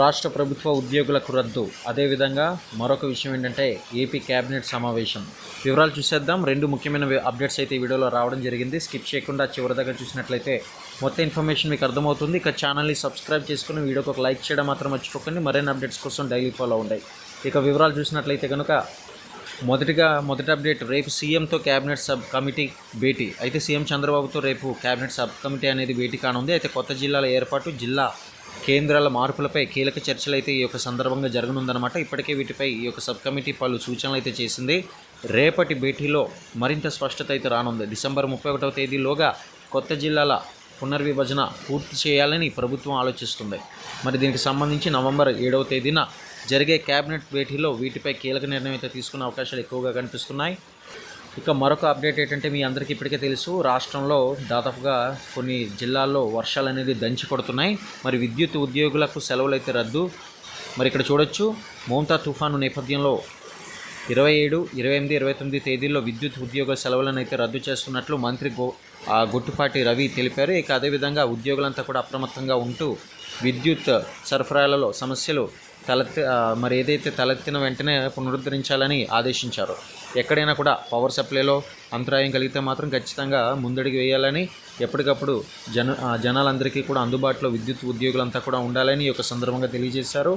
రాష్ట్ర ప్రభుత్వ ఉద్యోగులకు రద్దు. అదేవిధంగా మరొక విషయం ఏంటంటే ఏపీ కేబినెట్ సమావేశం. వివరాలు చూసేద్దాం. రెండు ముఖ్యమైన అప్డేట్స్ అయితే ఈ వీడియోలో రావడం జరిగింది. స్కిప్ చేయకుండా చివరి దగ్గర చూసినట్లయితే మొత్తం ఇన్ఫర్మేషన్ మీకు అర్థమవుతుంది. ఇక ఛానల్ని సబ్స్క్రైబ్ చేసుకుని వీడియోకి ఒక లైక్ చేయడం మాత్రం మర్చిపోకండి. మరిన్ని అప్డేట్స్ కోసం డైలీ ఫాలో ఉంటాయి ఇక వివరాలు చూసినట్లయితే కనుక మొదటిగా మొదటి అప్డేట్ రేపు సీఎంతో కేబినెట్ సబ్ కమిటీ భేటీ. అయితే సీఎం చంద్రబాబుతో రేపు కేబినెట్ సబ్ కమిటీ అనేది భేటీ కానుంది. అయితే కొత్త జిల్లాల ఏర్పాటు జిల్లా కేంద్రాల మార్పులపై కీలక చర్చలు అయితే ఈ యొక్క సందర్భంగా జరగనుందన్నమాట. ఇప్పటికే వీటిపై ఈ యొక్క సబ్ కమిటీ పలు సూచనలు అయితే చేసింది. రేపటి భేటీలో మరింత స్పష్టత అయితే రానుంది. డిసెంబర్ ముప్పై ఒకటవ తేదీలోగా కొత్త జిల్లాల పునర్విభజన పూర్తి చేయాలని ప్రభుత్వం ఆలోచిస్తుంది. మరి దీనికి సంబంధించి నవంబర్ ఏడవ తేదీన జరిగే కేబినెట్ భేటీలో వీటిపై కీలక నిర్ణయం అయితే తీసుకునే అవకాశాలు ఎక్కువగా కనిపిస్తున్నాయి. ఇక మరొక అప్డేట్ ఏంటంటే మీ అందరికీ ఇప్పటికే తెలుసు రాష్ట్రంలో దాదాపుగా కొన్ని జిల్లాల్లో వర్షాలు అనేది దంచి కొడుతున్నాయి. మరి విద్యుత్ ఉద్యోగులకు సెలవులు అయితే రద్దు. మరి ఇక్కడ చూడొచ్చు మోంతా తుఫాను నేపథ్యంలో ఇరవై ఏడు ఇరవై ఎనిమిది ఇరవై తొమ్మిది తేదీల్లో విద్యుత్ ఉద్యోగ సెలవులను అయితే రద్దు చేస్తున్నట్లు మంత్రి గో గుట్టుపాటి గొట్టుపాటి రవి తెలిపారు. ఇక అదేవిధంగా ఉద్యోగులంతా కూడా అప్రమత్తంగా ఉంటూ విద్యుత్ సరఫరాలలో సమస్యలు తలెత్తి మరి ఏదైతే తలెత్తిన వెంటనే పునరుద్ధరించాలని ఆదేశించారు. ఎక్కడైనా కూడా పవర్ సప్లైలో అంతరాయం కలిగితే మాత్రం ఖచ్చితంగా ముందడుగు వేయాలని ఎప్పటికప్పుడు జన జనాలందరికీ కూడా అందుబాటులో విద్యుత్ ఉద్యోగులంతా కూడా ఉండాలని ఈ యొక్క సందర్భంగా తెలియజేశారు.